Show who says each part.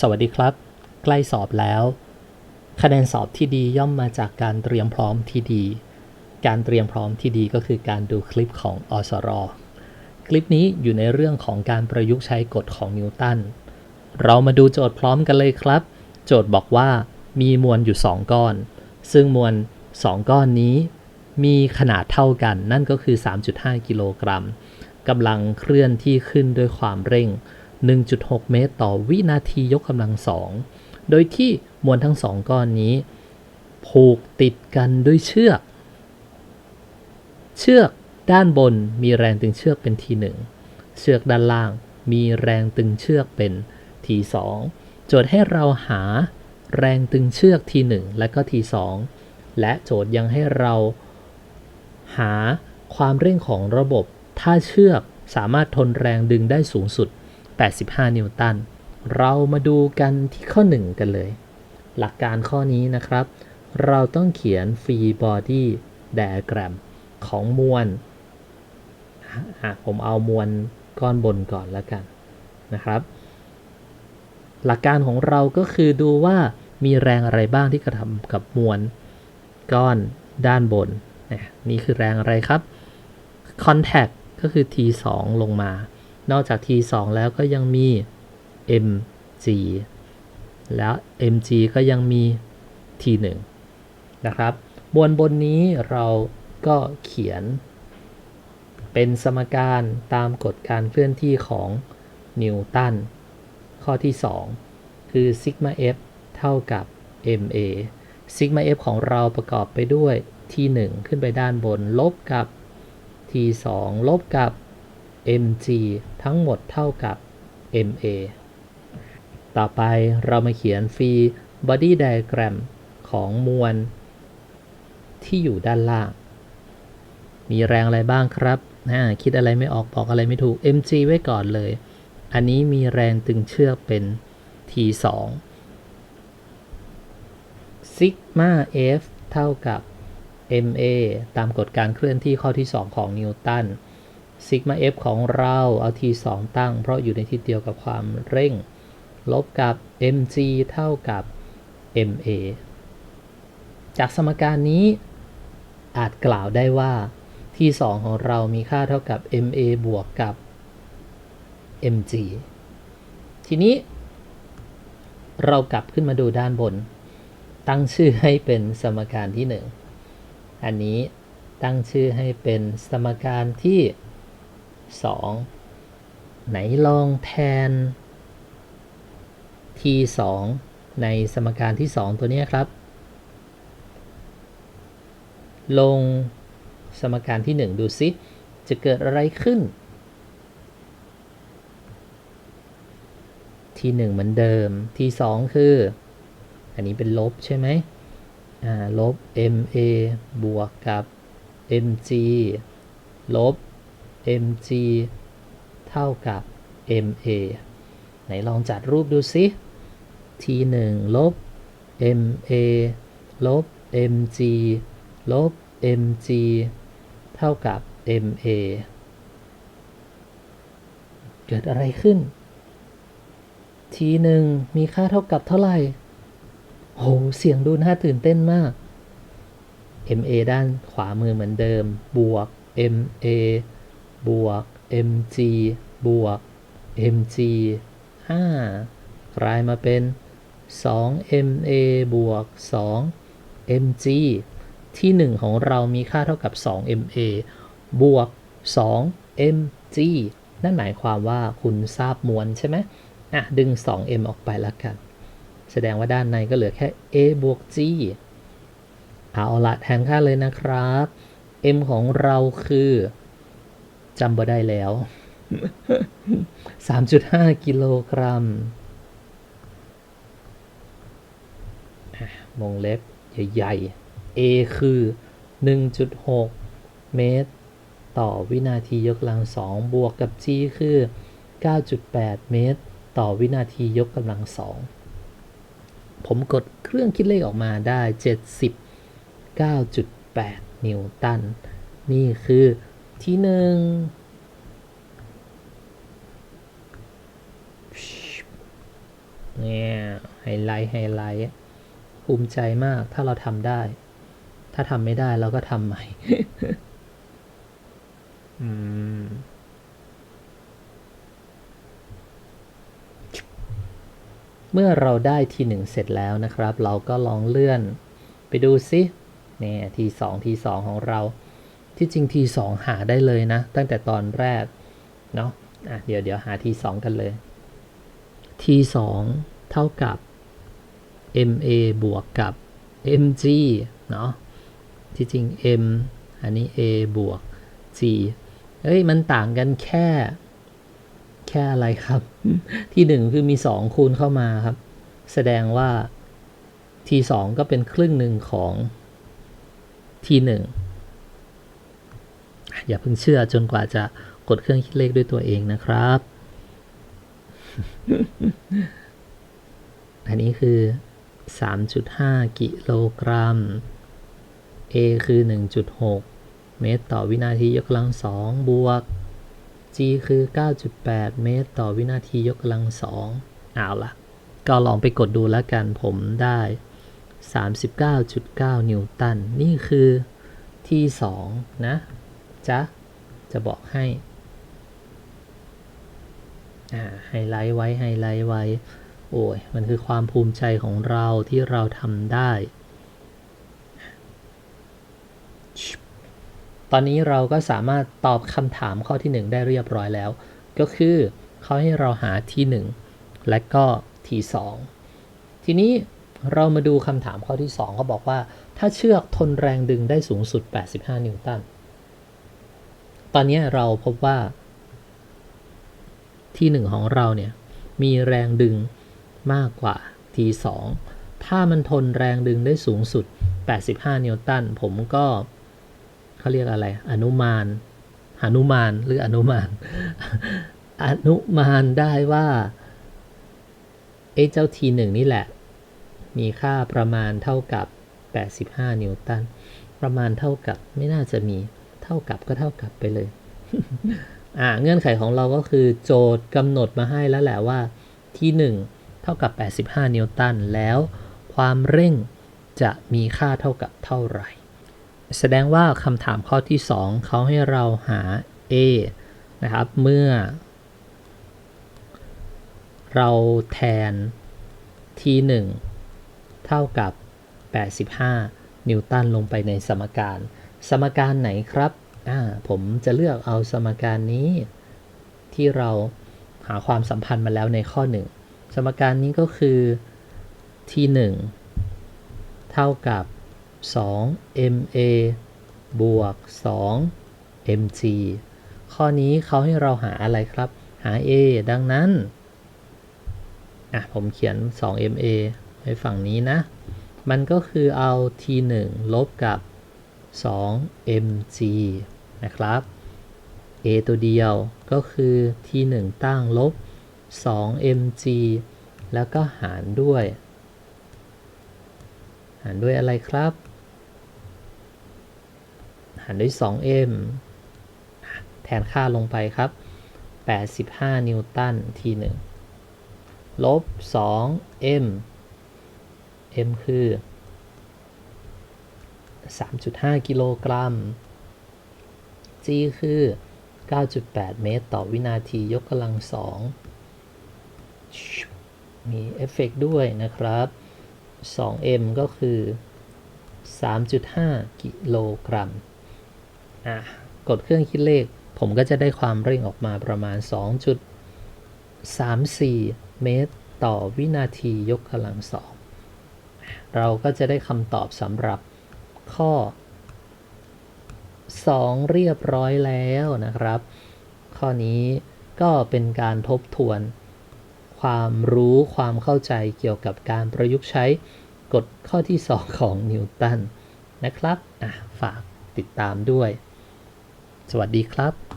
Speaker 1: สวัสดีครับ ใกล้สอบแล้ว คะแนนสอบที่ดีย่อมมาจากการเตรียมพร้อมที่ดี การเตรียมพร้อมที่ดีก็คือการดูคลิปของอสรคลิปนี้อยู่ในเรื่องของการประยุกต์ใช้กฎของนิวตัน เรามาดูโจทย์พร้อมกันเลยครับ โจทย์บอกว่ามีมวลอยู่ 2 ก้อน ซึ่งมวล 2 ก้อนนี้ มีขนาดเท่ากัน นั่นก็คือ 3.5 กิโลกรัมกำลังเคลื่อนที่ขึ้นด้วยความเร่ง 1.6 เมตรต่อวินาทียกกำลังสองโดยที่มวลทั้งสองก้อนนี้ ผูกติดกันด้วยเชือก เชือกด้านบนมีแรงตึงเชือกเป็นทีหนึ่งเชือกด้านล่างมีแรงตึงเชือกเป็นทีสองโจทย์ให้เราหาแรงตึงเชือกทีหนึ่งและก็ทีสองและโจทย์ยังให้เราหาความเร่งของระบบ ถ้าเชือกสามารถทนแรงดึงได้สูงสุด 85 นิวตัน เรามาดูกันที่ข้อ 1 กันเลย หลักการข้อนี้นะครับ เราต้องเขียน free body diagram ของมวลผมเอามวลก้อนบนก่อนแล้วกันนะครับ หลักการของเราก็คือดูว่ามีแรงอะไรบ้างที่กระทำกับมวลก้อนด้านบน นี่คือแรงอะไรครับ contact ก็คือ T2 ลงมา นอกจาก T2 แล้วก็ยังมี mg แล้ว mg ก็ยังมี T1 นะครับมวลบนนี้เราก็เขียน เป็นสมการตามกฎการเคลื่อนที่ของนิวตัน ข้อที่ 2 คือซิกมา f เท่ากับ ma ซิกมา f ของเราประกอบไปด้วย t1 ขึ้นไปด้านบน ลบกับ t2 ลบกับ mg ทั้งหมดเท่ากับ ma ต่อไปเรามาเขียนฟรี body diagram ของมวล ที่อยู่ด้านล่าง มีแรงอะไรบ้างครับคิดอะไรไม่ออกบอกอะไรไม่ถูก mg ไว้ก่อนเลย อันนี้มีแรงตึงเชือกเป็น t2 sigma f เท่ากับ ma ตามกฎการเคลื่อนที่ข้อที่ 2 ของนิวตัน ซิกมา f ของเราเอา t 2ตั้ง เพราะอยู่ในทิศเดียวกับความเร่ง ลบกับ mg เท่ากับ ma จากสมการนี้อาจกล่าวได้ว่า t 2ของเรามีค่าเท่ากับ ma บวกกับ mg ทีนี้ เรากลับขึ้นมาดูด้านบน ตั้งชื่อให้เป็นสมการที่ 1 อันนี้ตั้งชื่อให้เป็นสมการที่ 2 ไหนลองแทน t 2ในสมการที่ 2 ตัวนี้ครับ ลงสมการที่ 1 ดูซิจะเกิดอะไรขึ้น ที่ 1 เหมือนเดิมที่ 2 คือ อันนี้เป็นลบใช่ไหมลบ ma บวกกับ mg ลบ mg เท่ากับ ma ไหนลองจัดรูปดูซิ t1 ลบ ma ลบ mg ลบ mg เท่ากับ ma เกิดอะไรขึ้น t1 มีค่าเท่ากับเท่าไหร่โห เสียงดูน่าตื่นเต้นมาก ma ด้านขวามือเหมือนเดิม บวก ma บวก mg บวก mg 5กลายมาเป็น 2ma บวก 2mg ที่ 1 ของเรามีค่าเท่ากับ 2ma บวก 2mg นั่นหมายความว่าคุณทราบมวลใช่ไหมอะ ดึง 2m ออกไปแล้วกัน แสดงว่าด้านในก็เหลือแค่ a บวก g เอาละแทนค่าเลยนะครับ m ของเราคือ จำบ่ได้แล้ว 3.5 กิโลกรัมวงเล็บใหญ่ๆ a คือ 1.6 เมตร ต่อวินาทียกกำลังสองบวกกับ g คือ 9.8 เมตร ต่อวินาทียกกำลังสองผมกดเครื่องคิดเลขออกมาได้ 79.8 นิวตัน นี่คือ ที่หนึ่งเนี่ยไฮไลท์ไฮไลท์ภูมิใจมากถ้าเราทำได้ ถ้าทำไม่ได้เราก็ทำใหม่อืมเมื่อเราได้ทีหนึ่งเสร็จแล้วนะครับ เราก็ลองเลื่อนไปดูซิเนี่ยทีสองทีสองของเรา ที่จริงทีสองหาได้เลยนะ ตั้งแต่ตอนแรกเนาะะเดี๋ยวเดี๋ยวหาทีสองกันเลยทีสองเท่ากับ ma บวกกับ mg เนาะที่จริง m อันนี้ a บวก g เอ้ย มันต่างกันแค่ แค่อะไรครับ ที่หนึ่งคือมีสองคูณเข้ามาครับ แสดงว่าทีสองก็เป็นครึ่งหนึ่งของทีหนึ่ง อย่าเพิ่งเชื่อจนกว่าจะกดเครื่องคิดเลขด้วยตัวเองนะครับ อันนี้คือ 3.5 กิโลกรัม A คือ 1.6 เมตรต่อวินาทียกกำลังสองบวก G คือ 9.8 เมตรต่อวินาทียกกำลังสองเอาละก็ลองไปกดดูแล้วกันผมได้ 39.9 นิวตัน นี่คือที่ 2 นะ จ๊ะ จะบอกให้ไฮไลท์ไว้ไฮไลท์ไว้ โอ้ย มันคือความภูมิใจของเราที่เราทำได้ ตอนนี้เราก็สามารถตอบคำถามข้อที่ 1 ได้เรียบร้อยแล้ว ก็คือเขาให้เราหาที่ 1 และก็ที่ 2 ทีนี้เรามาดูคำถามข้อที่ 2 เขาบอกว่า ถ้าเชือกทนแรงดึงได้สูงสุด 85 นิวตัน ตอนนี้เราพบว่าที่ 1 ของเราเนี่ยมีแรงดึงมากกว่าที2ถ้ามันทนแรงดึงได้สูงสุด 85 นิวตัน ผมก็เขาเรียกอะไร อนุมานหนุมานหรืออนุมาน อนุมานได้ว่าไอ้เจ้าทีหนึ่งนี่แหละ มีค่าประมาณเท่ากับ 85 นิวตัน ประมาณเท่ากับไม่น่าจะมี เท่ากับก็เท่ากับไปเลย อ่า เงื่อนไขของเราก็คือโจทย์กำหนดมาให้แล้วแหละว่าที่ 1 เท่ากับ 85 นิวตัน แล้วความเร่งจะมีค่าเท่ากับเท่าไหร่ แสดงว่าคำถามข้อที่ 2 เขาให้เราหา A นะครับ เมื่อ เราแทนที่ 1 เท่ากับ 85 นิวตันลงไปในสมการ สมการไหนครับอ่าผมจะเลือกเอาสมการนี้ที่เราหาความสัมพันธ์มาแล้วในข้อ 1 สมการนี้ก็คือที่1เท่ากับ 2 ma บวก 2 mg ข้อนี้เขาให้เราหาอะไรครับ หา a ดังนั้น อะ ผมเขียน 2ma ไว้ฝั่งนี้นะ มันก็คือเอา t1 ลบกับ 2mg นะครับ a ตัวเดียวก็คือ t1 ตั้งลบ 2mg แล้วก็หารด้วย หารด้วยอะไรครับ หารด้วย 2m แทนค่าลงไปครับ 85 นิวตัน t1 ลบ 2m m คือ 3.5 กิโลกรัม g คือ 9.8 เมตรต่อวินาทียกกำลังสองมีเอฟเฟกด้วยนะครับ 2m ก็คือ 3.5 กิโลกรัม อะ กดเครื่องคิดเลข ผมก็จะได้ความเร่งออกมาประมาณ 2.34 เมตรต่อวินาทียกกำลังสอง เราก็จะได้คำตอบสำหรับ ข้อ 2 เรียบร้อยแล้วนะครับ ข้อนี้ก็เป็นการทบทวน ความรู้ความเข้าใจเกี่ยวกับการประยุกต์ใช้กฎข้อที่ 2 ของนิวตันนะครับฝากติดตามด้วย สวัสดีครับ